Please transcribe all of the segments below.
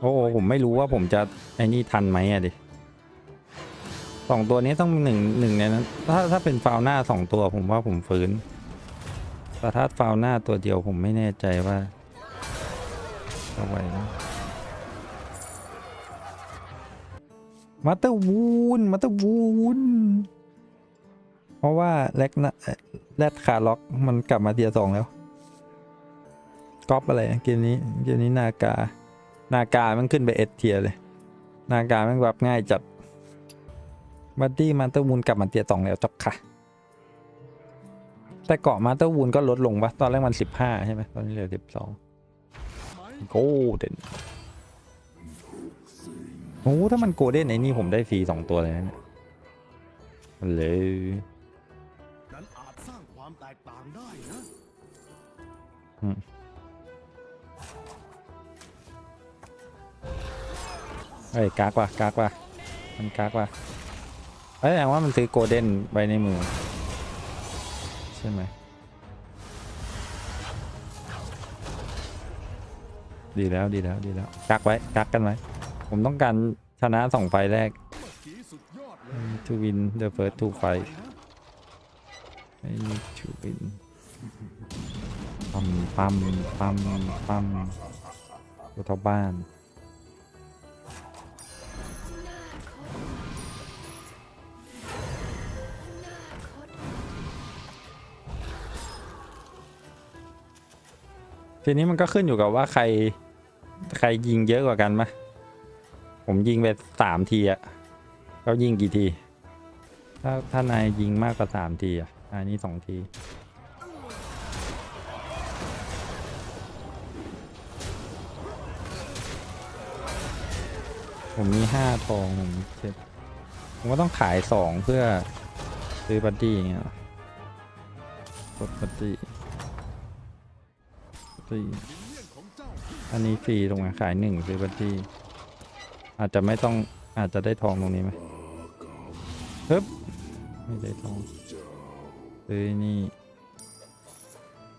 โอ้โหผมไม่รู้ว่าผมจะไอ้นี่ทันไหมอะดิสองตัวนี้ต้องหนึ่งหนึ่งในนั้นถ้าถ้าเป็นฟาวหน้าสองตัวผมว่าผมฟื้นแต่ถ้าฟาวหน้าตัวเดียวผมไม่แน่ใจว่าจะไหวไหมมาเตอร์วูนมาเตอร์วูนเพราะว่าแรกนะแรดคาล็อกมันกลับมาเทียสองแล้วก๊อปอะไรเกมนี้เกมนี้นากา นากามันขึ้นไปเอสเทียเลย นากามันแบบง่ายจัดบัดดี้มาเตอร์วูนกลับมาเทียร์สองแล้วจับค่ะ แต่เกาะมาเตอร์วูนก็ลดลงปะตอนแรกมันสิบห้าใช่ไหมตอนนี้เหลือสิบสองโกลเด้นโอ้ถ้ามันโกลเด้นไอ้นี่ผมได้ฟรีสองตัวเลยนะเนี่ยเอาเลยนั้นอาจสร้างความแตกต่างได้นะ เอ้ยกากว่ะกากว่ะมันกากว่ะเอ้ยแสดงว่ามันซื้อโกลเด้นไว้ในมือ ใช่ไหมดีแล้วดีแล้วดีแล้วกักไว้กักกันไว้ผมต้องการชนะสองไฟแรกเมื่อกี้สุดอดเลย to win the first two fight นะ I need to win ปั๊มปั๊มปั๊มปั๊มตัวท่บ้าน ทีนี้มันก็ขึ้นอยู่กับว่าใคร ใครยิงเยอะกว่ากันมะผมยิงไปสามทีอะเขายิงกี่ที ถ้าถ้านายยิงมากกว่าสามทีอะอันนี้สองทีผมมีห้าทองผมเจ็ดผมก็ต้องขายสองเพื่อซื้อบัดดี้อย่างเงี้ยกดบัดดี้ ตี้อันนี้ฟรีตรงไหนขายหนึ่งซื้อบัตตี้อาจจะไม่ต้องอาจจะได้ทองตรงนี้ไหมฮึบไม่ได้ทองซื้อนี่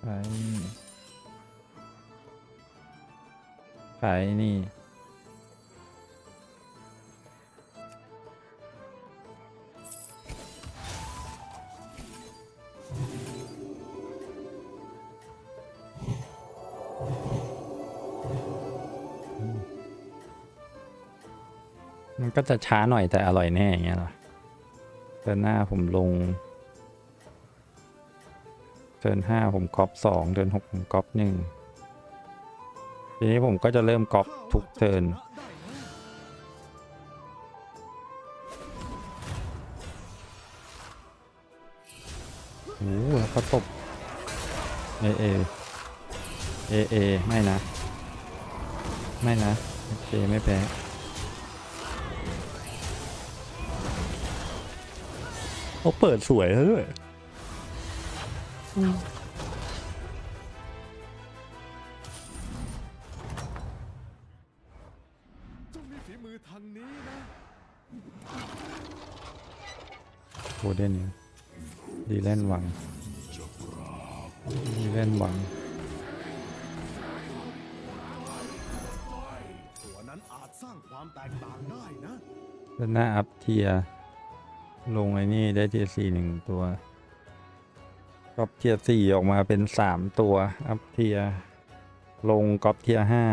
ขายนี่ขายนี่ ก็จะช้าหน่อยแต่อร่อยแน่อย่างเงี้ยเหรอเทิร์นหน้าผมลงเทิร์นห้าผมก๊อปสองเทิร์นหกผมก๊อปหนึ่งทีนี้ผมก็จะเริ่มก๊อปทุกเทิร์นโอ้โหแล้วก็ตบเอเอเอเอไม่นะ ไม่นะ โอเค ไม่แพ้ เขาเปิดสวยแล้วด้วยจงมีฝีมือทางนี้นะ โคเดนเนี่ยดีเล่นหวังดีเล่นหวัง ตัวนั้นอาจสร้างความแตกต่างได้นะ แล้วหน้าอัพเทียร์ ลงไอ้นี่ได้เทียสี่หนึ่งตัวก๊อปเทียร์สี่ออกมาเป็นสามตัว อัพเทียร์ลงก๊อปเทียร์ห้า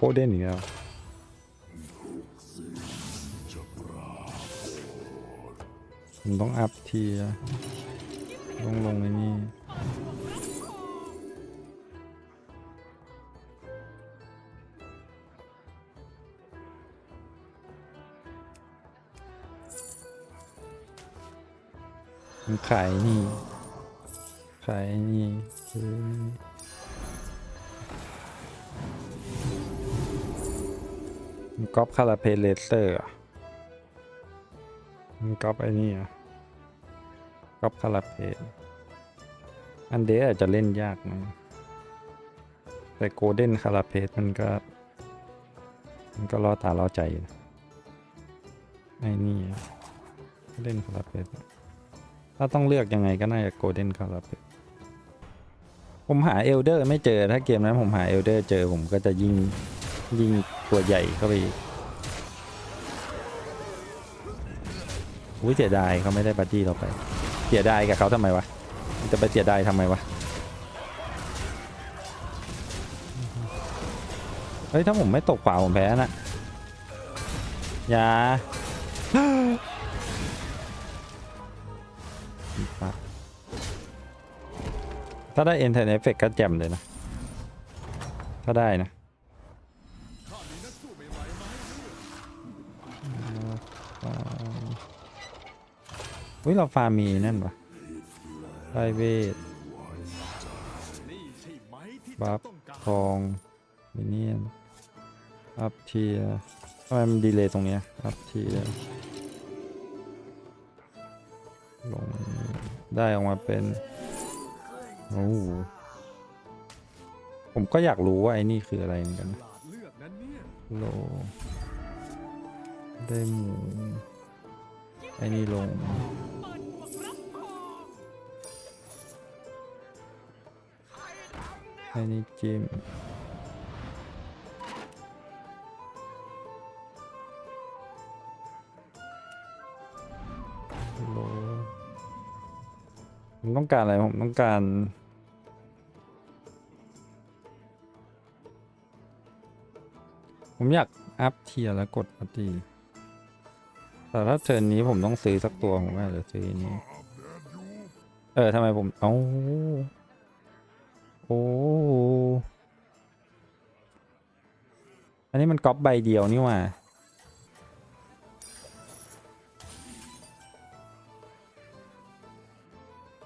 โคเดนอีกแล้วผมต้องอัพเทียต้องลงไอ้นี่ขายนี่ขายนี่ ก๊อปคาราเพลเลเซอร์มันก๊อปไอ้นี่อะก๊อปคาราเพนอันเดสอาจจะเล่นยากน่อยแต่โกลเด้นคาราเพสมันก็ มันก็ล่อตาล่อใจนะไอ้นี่เล่นคาราเพสถ้าต้องเลือกยังไงก็น่าจะโกลเด้นคาราเพสผมหาเอลเดอร์ไม่เจอถ้าเกมนั้นผมหาเอลเดอร์เจอผมก็จะยิงยิง ตัวใหญ่เข้าไปอุ้ยเสียดายเขาไม่ได้บัดดี้เราไป เสียดายกับเขาทำไมวะ จะไปเสียดายทำไมวะ เฮ้ย ถ้าผมไม่ตกขวาผมแพ้นะอย่าถ้าได้ e n t e r n e t Effect ก็แจ่มเลยนะ ถ้าได้นะ อุ้ยเราฟาร์มมีนั่นปะไพรเวทบัฟทองมิเนียนอัพเทียทำไมมันดีเลยตรงเนี้ยอัพเทียลงได้ออกมาเป็นโอ้โหผมก็อยากรู้ว่าไอ้นี่คืออะไรเหมือนกันลาดเลือกนั้นเนี่ยโลได้หมูไอ้นี่ลง ไอ้นี่จิ้มโลผมต้องการอะไร ผมต้องการ ผมอยาก อัพเทียร์แล้วกดปฏิแต่ถ้าเทิร์นนี้ผมต้องซื้อสักตัว ผมอาจจะซื้อนี้ เออทำไมผม เอ้า โอ้ อันนี้มันก๊อปใบเดียวนี่หว่า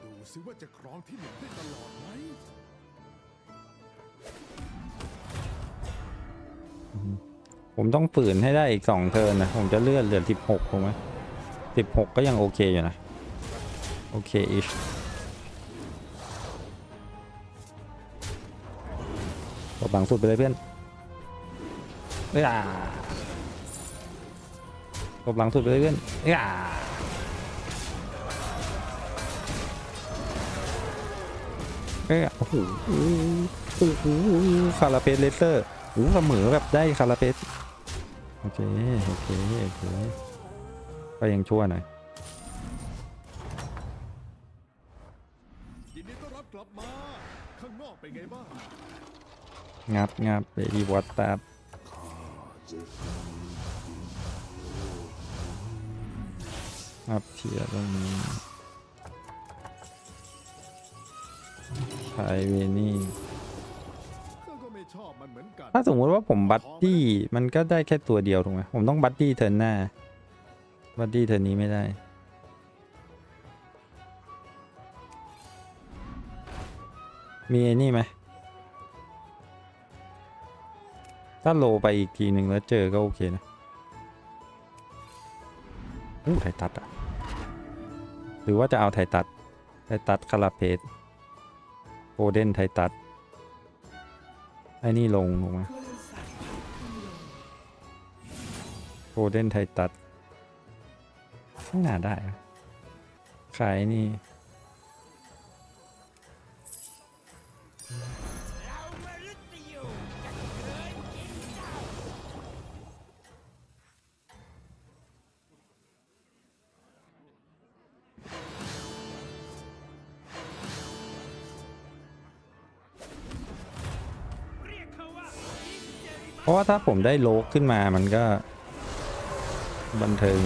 ดูซิว่าจะครองที่หนึ่งได้ตลอดไหมผมต้องฝืนให้ได้อีกสองเทิร์นนะ ผมจะเลื่อนเหลือสิบหกถูกไหมสิบหกก็ยังโอเคอยู่นะ โอเคอิช ตบหลังสุดไปเลยเพื่อนเอ้ยอ่าตบหลังสุดไปเลยเพื่อนเอ้ยอ่าเอ้ยโอ้โหโอ้โหคาราเปสเลเซอร์โอ้เสมอแบบได้คาราเปสโอเค โอเค โอเค ก็ยังชั่วหน่อยยินดีต้อนรับกลับมา ข้างนอกเป็นไงบ้าง งับงับเบบี้วอตตาอัพเทียร์ตรงนี้ไพเวนี่ข้าก็ไม่ชอบมันเหมือนกันถ้าสมมุติว่าผมบัตตี้มันก็ได้แค่ตัวเดียวถูกไหมผมต้องบัตตี้เทิร์นหน้า บัตตี้เทิร์นนี้ไม่ได้มีไอ้นี่ไหม ถ้าโลไปอีกทีหนึ่งแล้วเจอก็โอเคนะอู้ไทตัดอะ หรือว่าจะเอาไทตัด ไทตัดคาราเพสโกเด้นไทตัด ไอ้นี่ลงถูกไหมโกเด้นไทตัด ไม่น่าได้ ขายนี่ ราะว่าถ้าผมได้โลกขึ้นมามันก็ บันเทิง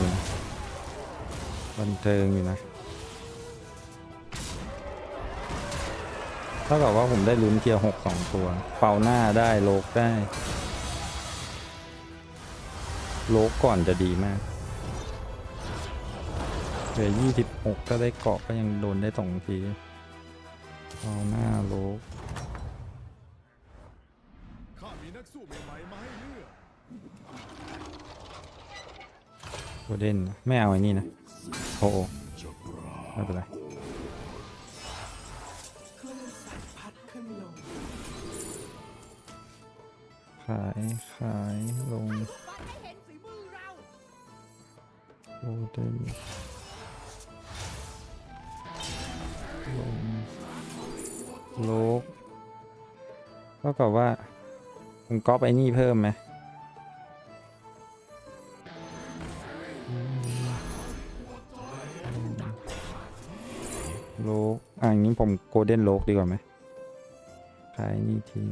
บันเทิงอยู่นะเท่ากับว่าผมได้ลุ้นเทียร์หกสองตัว เป่าหน้าได้โลกได้ โลกก่อนจะดีมากเหลือยี่สิบหกก็ได้เกาะก็ยังโดนได้สองทีเป่าหน้าโลก ใหม่ๆมาให้เลือกโกลเด้นไม่เอาไอ้นี่นะสโอ้โอ้ไม่เป็นไรคลื่นสัตว์พัดขึ้นลงขายขายลงมันให้เห็นฝีมือเราโอเดนลงโลกเท่ากับว่า ผมก๊อปไอ้นี่เพิ่มไหมโลกอะอย่างนี้ผมโกลเด้นโลกดีกว่าไหมขายนี่ทิ้ง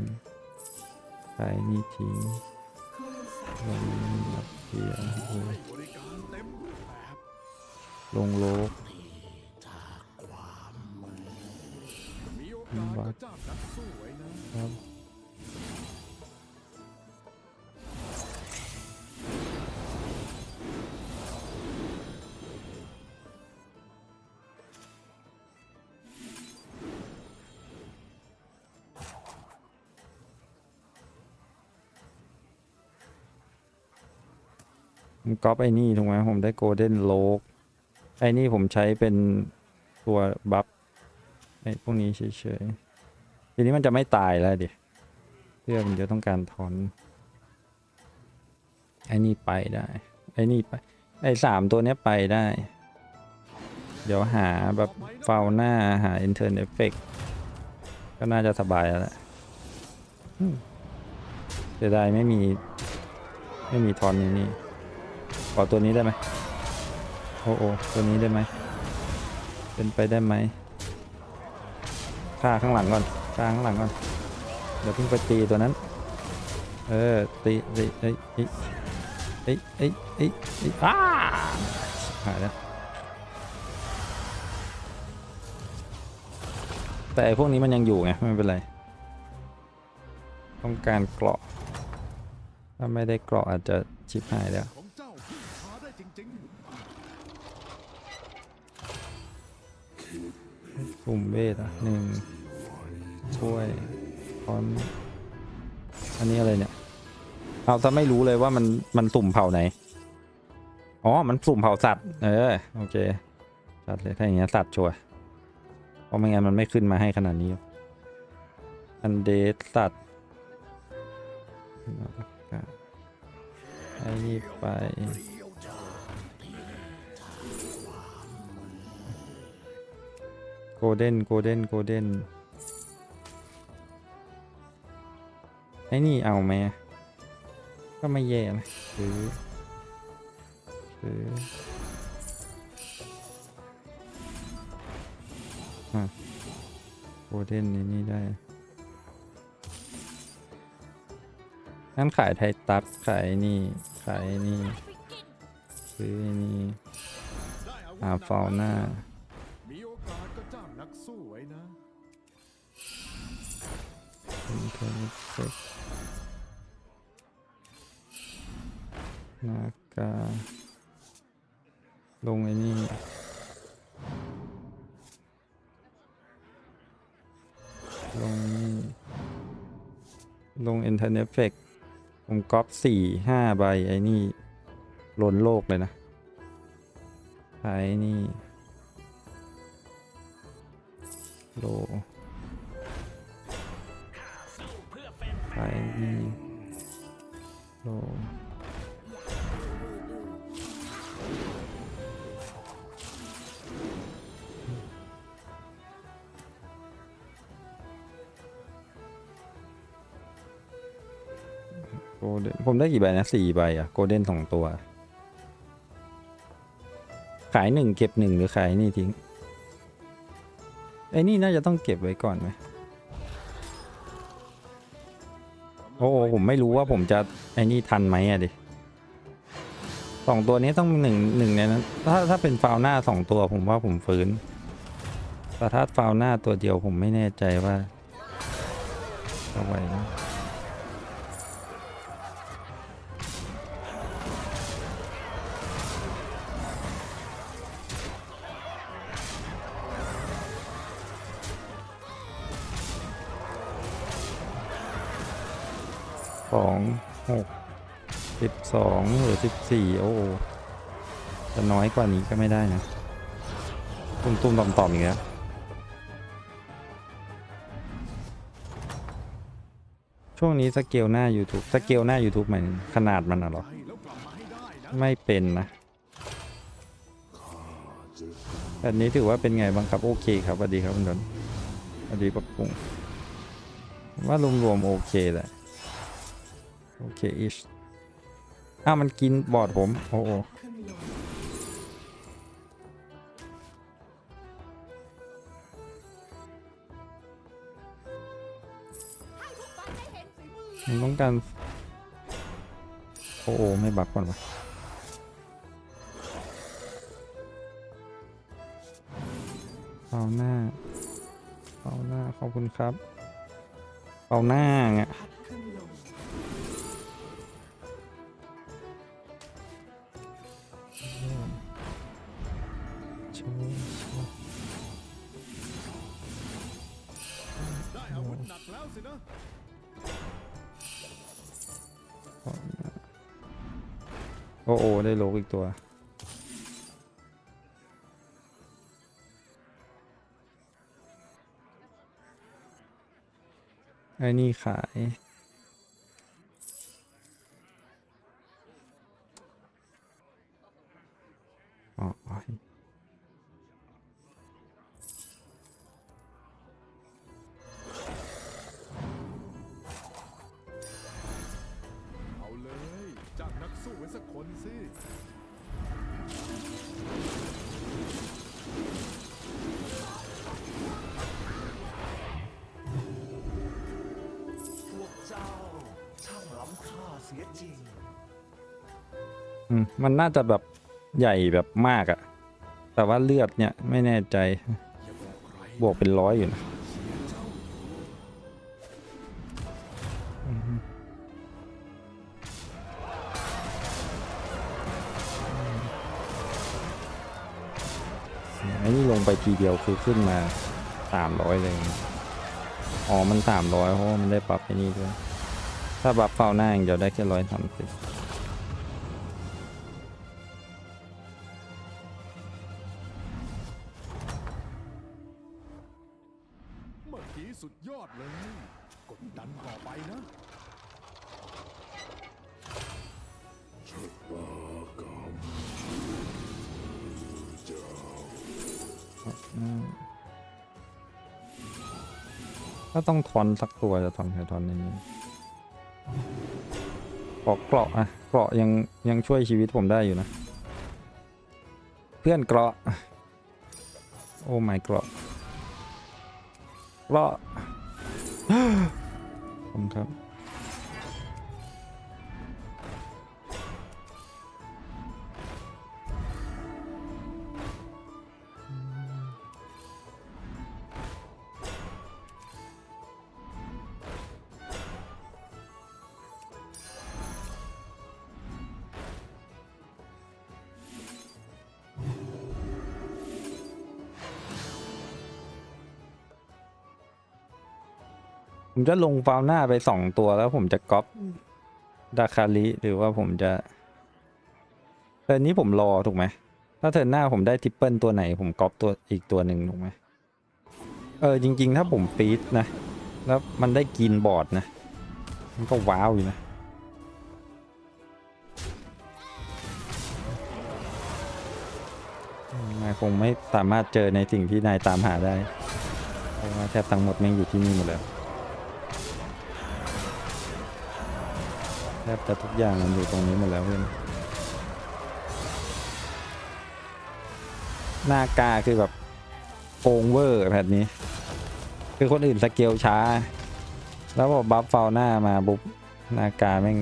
ขายนี่ทิ้งลงนี่เพียโอ้บริการเต็มรูปแบบลงโลกมีโอกาสก็จ้างนักสู้ไว้นะครับ ก๊อปไอ้นี่ถูกไหมผมได้โกลเด้นโลกไอ้นี่ผมใช้เป็นตัวบัฟไอ้พวกนี้เฉยๆทีนี้มันจะไม่ตายแล้วดิเพื่อมันจะต้องการถอนไอ้นี่ไปได้ไอ้นี่ไปไอ้สามตัวเนี้ยไปได้ เดี๋ยวหาแบบฟาวหน้าหา intern effect ก็น่าจะสบายแล้วแหละอืมเสียดายไม่มี ไม่มีทอนนี้นี่ ขอตัวนี้ได้ไหมโอ้โอตัวนี้ได้ไหม เป็นไปได้ไหมฆ่าข้างหลังก่อนฆ่าข้างหลังก่อน เดี๋ยวเพิ่งไปตีตัวนั้น เออ ตีตีเอ้ยเอ้ยเอ้ยเอ้ยเอ้ยเอ้ยอ้าหายแล้ว แต่พวกนี้มันยังอยู่ไง ไม่เป็นไร ต้องการเกราะ ถ้าไม่ได้เกราะอาจจะชิบหายแล้ว กลุ่มเวทอะหนึ่งช่วยพร้อมอันนี้อะไรเนี่ย เอาถ้าไม่รู้เลยว่ามันมันสุ่มเผ่าไหน อ๋อ มันสุ่มเผ่าสัตว์ เออ โอเค สัตว์เลยถ้าอย่างเงี้ยสัตว์ชัวร์เพราะไม่งั้นมันไม่ขึ้นมาให้ขนาดนี้ อันเดสสัตว์ไอ้นี่ไป โกลเด้นโกลเด้นโกลเด้นไอ้นี่เอาไหมก็ไม่แย่นะซื้อซื้ออะโกลเด้นนี่นี่ได้งั้นขายไทยตัสขายนี่ ขายนี่ ซื้อนี่อาวุธหาหนักฟาวหน้า อินเทอร์เน็ตเซ็กนากาลงไอ้นี่ลงนี่ลง Internet Effect ผมก๊อปสี่ห้าใบไอ้นี่ล้นโลกเลยนะใช้ไอ้นี่โล ขายนี่โลโกลเด้นผมได้กี่ใบนะสี่ใบอะโกลเด้นสองตัว ขายหนึ่งเก็บหนึ่งหรือขายนี่ทิ้งไอ้นี่น่าจะต้องเก็บไว้ก่อนไหม อ้โหผมไม่รู้ว่าผมจะไอ้นี่ทันไหมอะดิสองตัวนี้ต้องหนึ่งหนึ่งในนั้นถ้าถ้าเป็นฟาวหน้าสองตัวผมว่าผมฟื้นแต่ถ้าฟาวหน้าตัวเดียวผมไม่แน่ใจว่าจะไหวไห สิบสองหรือสิบสี่โอ้จะน้อยกว่านี้ก็ไม่ได้นะ ตุ้มตุ้มต่อมต่อมอีกแล้วช่วงนี้สเกลหน้า YouTube สเกลหน้า YouTube หมายถึงขนาดมันน่ะหรอ ไม่เป็นนะ แบบนี้ถือว่าเป็นไงบ้างครับ โอเคครับสวัสดีครับคุณดนสวัสดีปรับปรุงว่ารวมๆโอเคแหละ โอเคอิช อ้าวมันกินบอดผม โอ้โหมันต้องการ โอ้โหไม่บักก่อนวะเป่าหน้าเป่าหน้า ขอบคุณครับเป่าหน้าไง โอ้โอได้โลกอีกตัว ไอ้นี่ขาย อ๋อ มันน่าจะแบบใหญ่แบบมากอะแต่ว่าเลือดเนี่ยไม่แน่ใจ บวกเป็นร้อยอยู่นะไอ้นี่ลงไปทีเดียวคือขึ้นมาสามร้อยเลย อ๋อ มันสามร้อยเพราะมันได้ปรับไอ้นี่ด้วย ถ้าปรับเฝ้าหน้าอย่างเดียวได้แค่ร้อยสามสิบ ต้องทอนสักตัวจะทอนแค่ทอนในนี้ขอเกราะอะเกราะยังยังช่วยชีวิตผมได้อยู่นะ เพื่อนเกราะ โอ้ไม่เกราะเกราะผมครับ ผมจะลงฟาวหน้าไปสองตัวแล้วผมจะก๊อปดาคาริหรือว่าผมจะเทิร์นนี้ผมรอถูกไหมถ้าเทิร์นหน้าผมได้ทริปเปิลตัวไหน ผมก๊อปตัวอีกตัวหนึ่งถูกไหมเออจริง ๆ ถ้าผมปีดนะ แล้วมันได้กินบอร์ดนะ มันก็ว้าวอยู่นะอืมนายคงไม่สามารถเจอในสิ่งที่นายตามหาได้เพราะว่าแทบทั้งหมดแม่งอยู่ที่นี่หมดแล้ว แทบจะทุกอย่างมันอยู่ตรงนี้หมดแล้วเพื่อนหน้ากาคือแบบโกงเวอร์แบบนี้ คือคนอื่นสเกลช้า แล้วพอบัฟฟาวหน้ามาบุ๊บหน้ากาแม่ง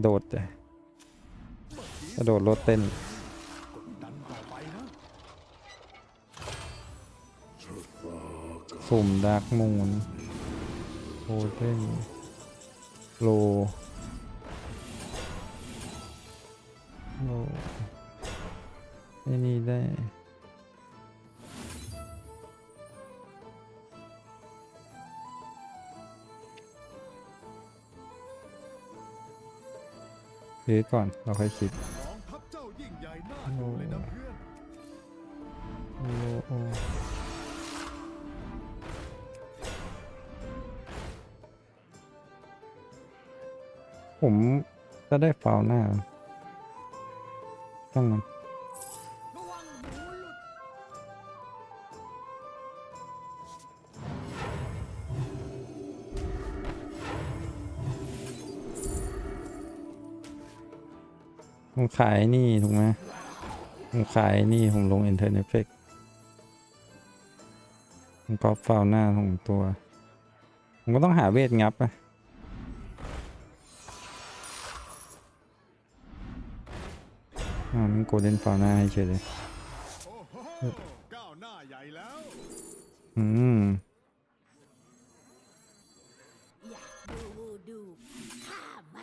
โดดเลยกระโดดรถเต้นสุ่มดักมูนโฮเทน โลโลไอ้นี่ได้ซื้อก่อนเราค่อยคิด ก็ได้ฟาวหน้าต้องมันระวังหนูหลุดผมขายนี่ ถูกไหมผมขายนี่ ผมลง Enter Effect ผมก็ฟาวหน้าของตัว ผมก็ต้องหาเวทงับอะ อ่ามันโกเด้นฟาวน้าให้เฉยเลยก้าวหน้าใหญ่แล้ว อืมอยากดูวูดูข้าไหม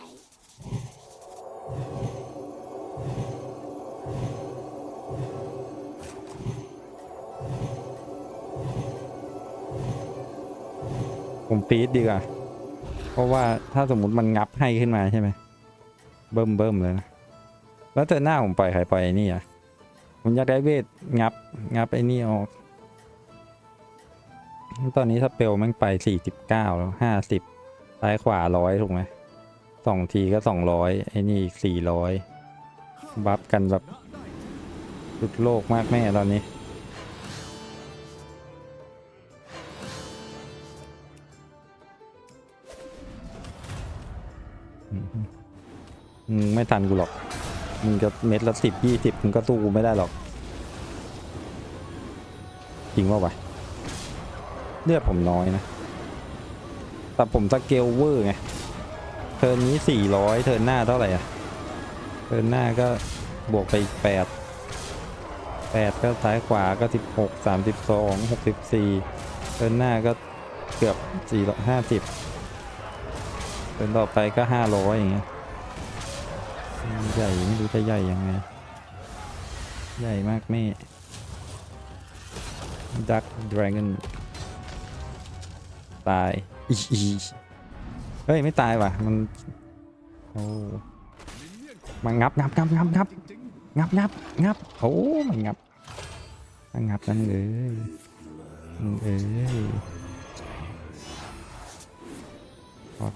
ผมฟีดดีกว่า เพราะว่าถ้าสมมติมันงับให้ขึ้นมาใช่ไหม เบิ่มเบิ่มเลยนะ แล้วเธอหน้าผมปล่อยใครปล่อยไอ้นี่อะผมอยากได้เวทงับงับไอ้นี่ออก ตอนนี้สเปลม่งไปสี่สิบเก้าแล้วห้าสิบซ้ายขวาร้อยถูกไหมสองทีก็สองร้อยไอ้นี่อีกสี่ร้อยบัฟกันแบบสุดโลกมากแม่ตอนนี้ไม่ทันกูหรอก มึงจะเม็ดละสิบยี่สิบมึงก็สู้กูไม่ได้หรอกจริงว่าวะเลือดผมน้อยนะ แต่ผมสเกลเวอร์ไง เทิร์นนี้สี่ร้อยเทิร์นหน้าเท่าไหร่อะเทิร์นหน้าก็บวกไปอีกแปดแปดก็ซ้ายขวาก็สิบหกสามสิบสองหกสิบสี่เทิร์นหน้าก็เกือบสี่ร้อยห้าสิบเทิร์นต่อไปก็ห้าร้อยอย่างเงี้ย ใหญ่ไม่รู้จะใหญ่ยังไง ใหญ่มากแม่ดักดราก้อนตายอีเฮ้ย ไม่ตายว่ะ มันโอ้มินงมางับงับงับงับงับงับงับงับโอ้มันงับมันงับนั่นเลยอืมเอ้ยพอ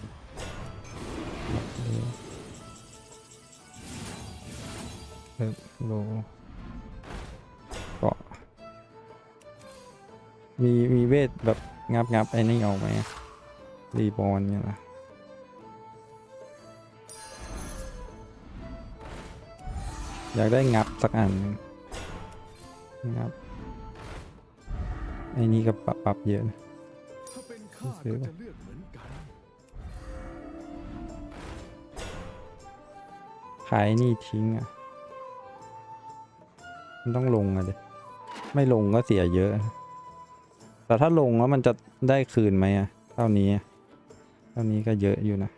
เลยเออโลเกาะมีมีเวทแบบงับงับไอ้นี่ออกไหมอะรีบอลเนี่ยนะอยากได้งับสักอันหนึ่งงับไอ้นี่ก็ปรับปรับเยอะนะๆถ้าเป็นข้าซื้ก็อจะเลือกเหมือนกันขายนี่ทิ้งอะ มันต้องลงอะเด็ไม่ลงก็เสียเยอะ แต่ถ้าลงแล้วมันจะได้คืนไหมอะเท่านี้เท่านี้ก็เยอะอยู่นะ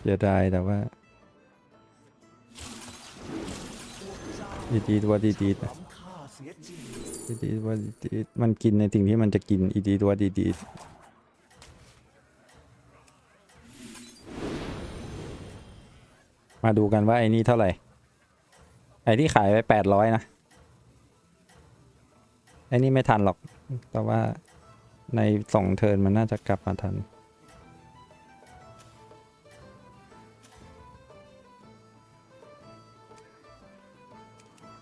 เสียดายแต่ว่าดีดีตัวดีดีนะ ล้ำค่าเสีดีว่าดีดีมันกินในสิ่งที่มันจะกินอีดีตัวดีดีมาดูกันว่าไอ้นี่เท่าไหร่ ไอ้ที่ขายไปแปดร้อยนะ ไอ้นี่ไม่ทันหรอก แต่ว่าในสองเทิร์นมันน่าจะกลับมาทัน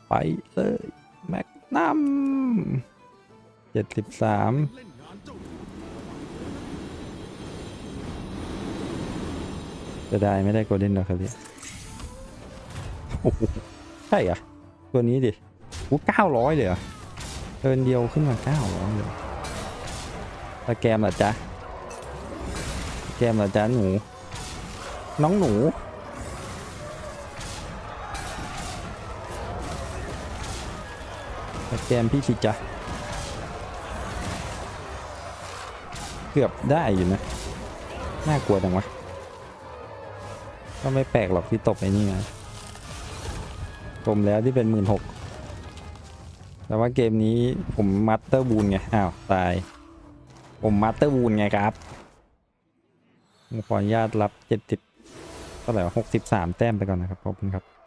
ไปเลยแมก นัมเจ็ดสิบสามจะได้ไม่ได้โกลเด้นดอกคาเรียโอ้ใช่เหรอะตัวนี้ดิกูเก้าร้อยเลยเหรอเทินเดียวขึ้นมาเก้าร้อยเลยเหรอตะแกมเหรอจ๊ะแกมเหรอจ๊ะหนู น้องหนู แกมพี่สิจ๊ะเกือบได้อยู่นะ น่ากลัวจังวะ ก็ไม่แปลกหรอกที่ตบไอ้นี่นะกลมแล้วที่เป็นหมื่นหกแต่ว่าเกมนี้ผมมัตเตอร์บูนไง อ้าว ตาย ผมมัตเตอร์บูนไงครับขออนุญาตรับเจ็ดสิบเท่าไหร่หกสิบสามแต้มไปก่อนนะครับ ขอบคุณครับ